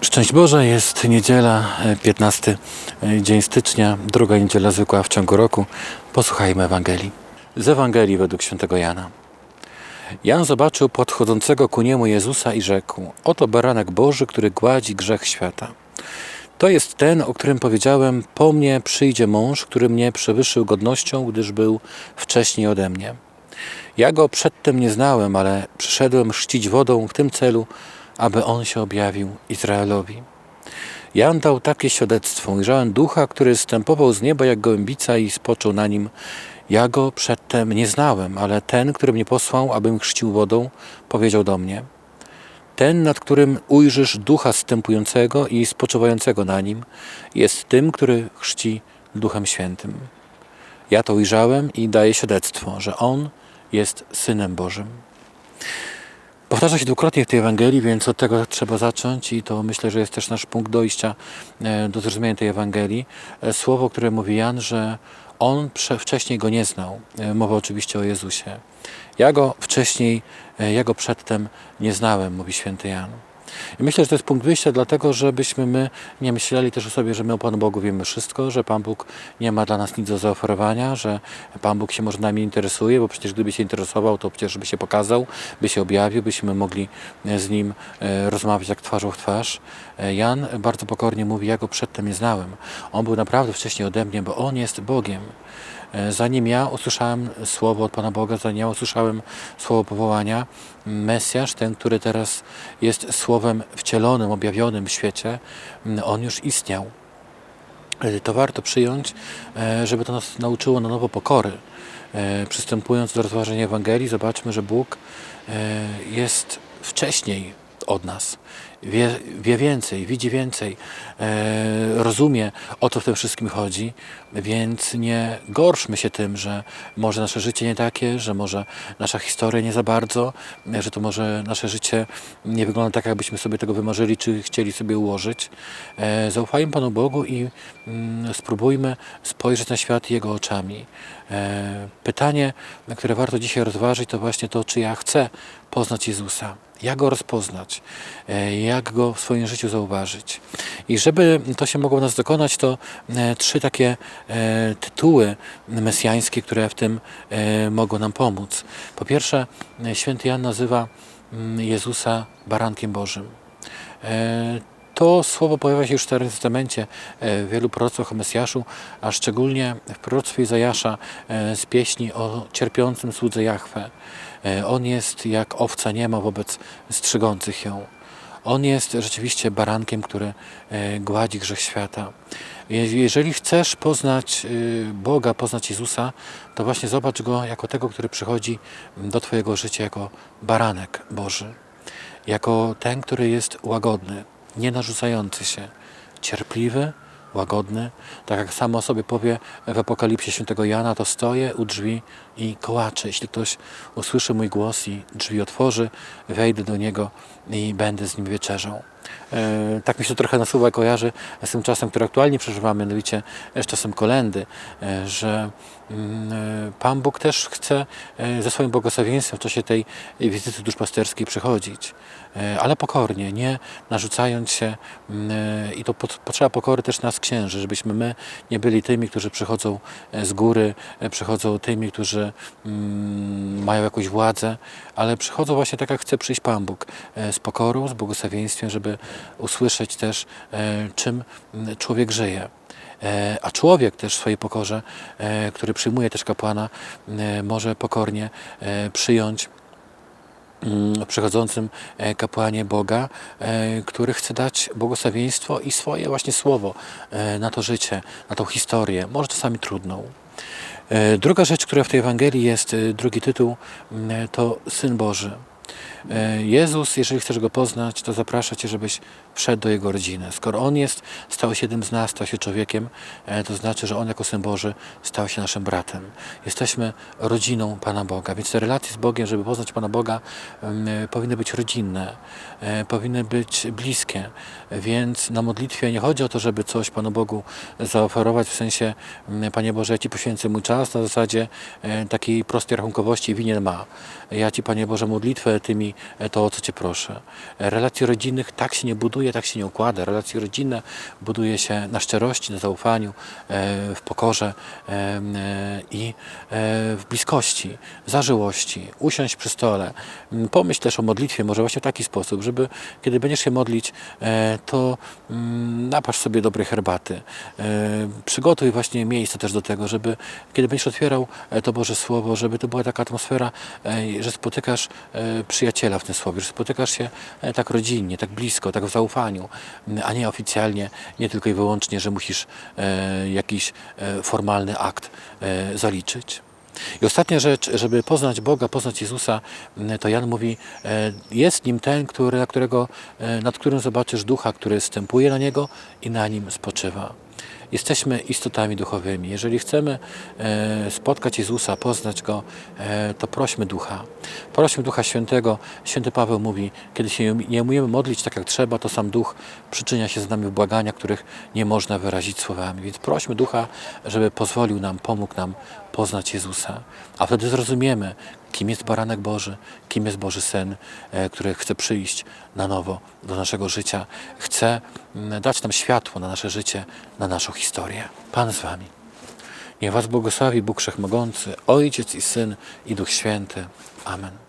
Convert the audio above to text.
Szczęść Boże, jest niedziela, e, 15 dzień stycznia, druga niedziela zwykła w ciągu roku. Posłuchajmy Ewangelii. Z Ewangelii według świętego Jana. Jan zobaczył podchodzącego ku niemu Jezusa i rzekł: Oto baranek Boży, który gładzi grzech świata. To jest ten, o którym powiedziałem: Po mnie przyjdzie mąż, który mnie przewyższył godnością, gdyż był wcześniej ode mnie. Ja go przedtem nie znałem, ale przyszedłem chrzcić wodą w tym celu, aby on się objawił Izraelowi. Jan dał takie świadectwo. Ujrzałem ducha, który zstępował z nieba jak gołębica i spoczął na nim. Ja go przedtem nie znałem, ale ten, który mnie posłał, abym chrzcił wodą, powiedział do mnie. Ten, nad którym ujrzysz ducha zstępującego i spoczywającego na nim, jest tym, który chrzci Duchem Świętym. Ja to ujrzałem i daję świadectwo, że On jest Synem Bożym. Powtarza się dwukrotnie w tej Ewangelii, więc od tego trzeba zacząć i to myślę, że jest też nasz punkt dojścia e, do zrozumienia tej Ewangelii. E, Słowo, które mówi Jan, że on wcześniej go nie znał. E, Mowa oczywiście o Jezusie. Ja go wcześniej, ja go przedtem nie znałem, mówi święty Jan. I myślę, że to jest punkt wyjścia, dlatego żebyśmy my nie myśleli też o sobie, że my o Panu Bogu wiemy wszystko, że Pan Bóg nie ma dla nas nic do zaoferowania, że Pan Bóg się może nami interesuje, bo przecież gdyby się interesował, to przecież by się pokazał, by się objawił, byśmy mogli e, z Nim e, rozmawiać jak twarzą w twarz. E, Jan bardzo pokornie mówi, ja go przedtem nie znałem. On był naprawdę wcześniej ode mnie, bo On jest Bogiem. E, Zanim ja usłyszałem słowo od Pana Boga, zanim ja usłyszałem słowo powołania, Mesjasz, ten, który teraz jest słowem wcielonym, objawionym w świecie, m, on już istniał. E, To warto przyjąć, e, żeby to nas nauczyło na nowo pokory. Przystępując do rozważenia Ewangelii, zobaczmy, że Bóg jest wcześniej od nas. Wie, wie więcej, widzi więcej, e, rozumie o co w tym wszystkim chodzi, więc nie gorszmy się tym, że może nasze życie nie takie, że może nasza historia nie za bardzo, że to może nasze życie nie wygląda tak, jakbyśmy sobie tego wymarzyli, czy chcieli sobie ułożyć. E, zaufajmy Panu Bogu i mm, spróbujmy spojrzeć na świat Jego oczami. E, pytanie, które warto dzisiaj rozważyć, to właśnie to, czy ja chcę poznać Jezusa. Jak go rozpoznać? E, Jak go w swoim życiu zauważyć? I żeby to się mogło nas dokonać, to e, trzy takie e, tytuły mesjańskie, które w tym mogą nam pomóc. Po pierwsze, święty Jan nazywa mm, Jezusa barankiem Bożym. To słowo pojawia się już w Starym Testamencie e, w wielu proroctwach o Mesjaszu, a szczególnie w proroctwie Izajasza e, z pieśni o cierpiącym słudze Jahwe. E, On jest jak owca niema wobec strzygących ją. On jest rzeczywiście barankiem, który gładzi grzech świata. Je- Jeżeli chcesz poznać Boga, poznać Jezusa, to właśnie zobacz Go jako tego, który przychodzi do Twojego życia jako baranek Boży. Jako ten, który jest łagodny, nie narzucający się, cierpliwy, łagodny. Tak jak samo sobie powie w Apokalipsie świętego Jana, to stoję u drzwi i kołaczę. Jeśli ktoś usłyszy mój głos i drzwi otworzy, wejdę do niego i będę z nim wieczerzał. E, Tak mi się to trochę nasuwa kojarzy z tym czasem, który aktualnie przeżywamy, mianowicie z czasem kolendy, e, że mm, e, Pan Bóg też chce e, ze swoim błogosławieństwem w czasie tej wizyty duszpasterskiej przychodzić, E, ale pokornie, nie narzucając się mm, e, i to pot- potrzeba pokory też nas księży, żebyśmy my nie byli tymi, którzy przychodzą e, z góry, e, przychodzą tymi, którzy mm, mają jakąś władzę, ale przychodzą właśnie tak, jak chce przyjść Pan Bóg, e, z pokorą, z błogosławieństwem, żeby usłyszeć też, e, czym mm, człowiek żyje. E, A człowiek też w swojej pokorze, e, który przyjmuje też kapłana, może pokornie przyjąć mm, przychodzącym kapłanie Boga, który chce dać błogosławieństwo i swoje właśnie słowo na to życie, na tą historię, może czasami trudną. Druga rzecz, która w tej Ewangelii jest, drugi tytuł, m, to Syn Boży. E, Jezus, jeżeli chcesz Go poznać, to zaprasza Cię, żebyś wszedł do Jego rodziny. Skoro On jest, stał się jednym z nas, stał się człowiekiem, e, to znaczy, że On jako Syn Boży stał się naszym bratem. Jesteśmy rodziną Pana Boga, więc te relacje z Bogiem, żeby poznać Pana Boga, em, e, powinny być rodzinne, powinny być bliskie. Więc na modlitwie nie chodzi o to, żeby coś Panu Bogu zaoferować, w sensie, m, Panie Boże, ja Ci poświęcę mój czas na zasadzie takiej prostej rachunkowości winien ma. Ja Ci, Panie Boże, modlitwę, Ty tymi, e, to o co Cię proszę. E, Relacje rodzinnych tak się nie buduje, tak się nie układa. Relacje rodzinne buduje się na szczerości, na zaufaniu, e, w pokorze i w bliskości, zażyłości. Usiąść przy stole. Pomyśl też o modlitwie, może właśnie w taki sposób, żeby kiedy będziesz się modlić, to napasz sobie dobrej herbaty. Przygotuj właśnie miejsce też do tego, żeby kiedy będziesz otwierał to Boże Słowo, żeby to była taka atmosfera, że spotykasz e, przyjaciela w tym słowie, że spotykasz się e, tak rodzinnie, tak blisko, tak w zaufaniu, a nie oficjalnie, nie tylko i wyłącznie, że musisz e, jakiś e, formalny akt zaliczyć. I ostatnia rzecz, żeby poznać Boga, poznać Jezusa, to Jan mówi, jest nim ten, który, na którego, nad którym zobaczysz ducha, który stępuje na niego i na nim spoczywa. Jesteśmy istotami duchowymi. Jeżeli chcemy e, spotkać Jezusa, poznać Go, e, to prośmy Ducha. Prośmy Ducha Świętego. Święty Paweł mówi, kiedy się nie umiemy modlić tak jak trzeba, to sam Duch przyczynia się z nami w błagania, których nie można wyrazić słowami. Więc prośmy Ducha, żeby pozwolił nam, pomógł nam poznać Jezusa. A wtedy zrozumiemy, kim jest Baranek Boży, kim jest Boży Syn, e, który chce przyjść na nowo do naszego życia, chce mm, dać nam światło na nasze życie, na naszą historię. Pan z Wami. Niech Was błogosławi Bóg Wszechmogący, Ojciec i Syn i Duch Święty. Amen.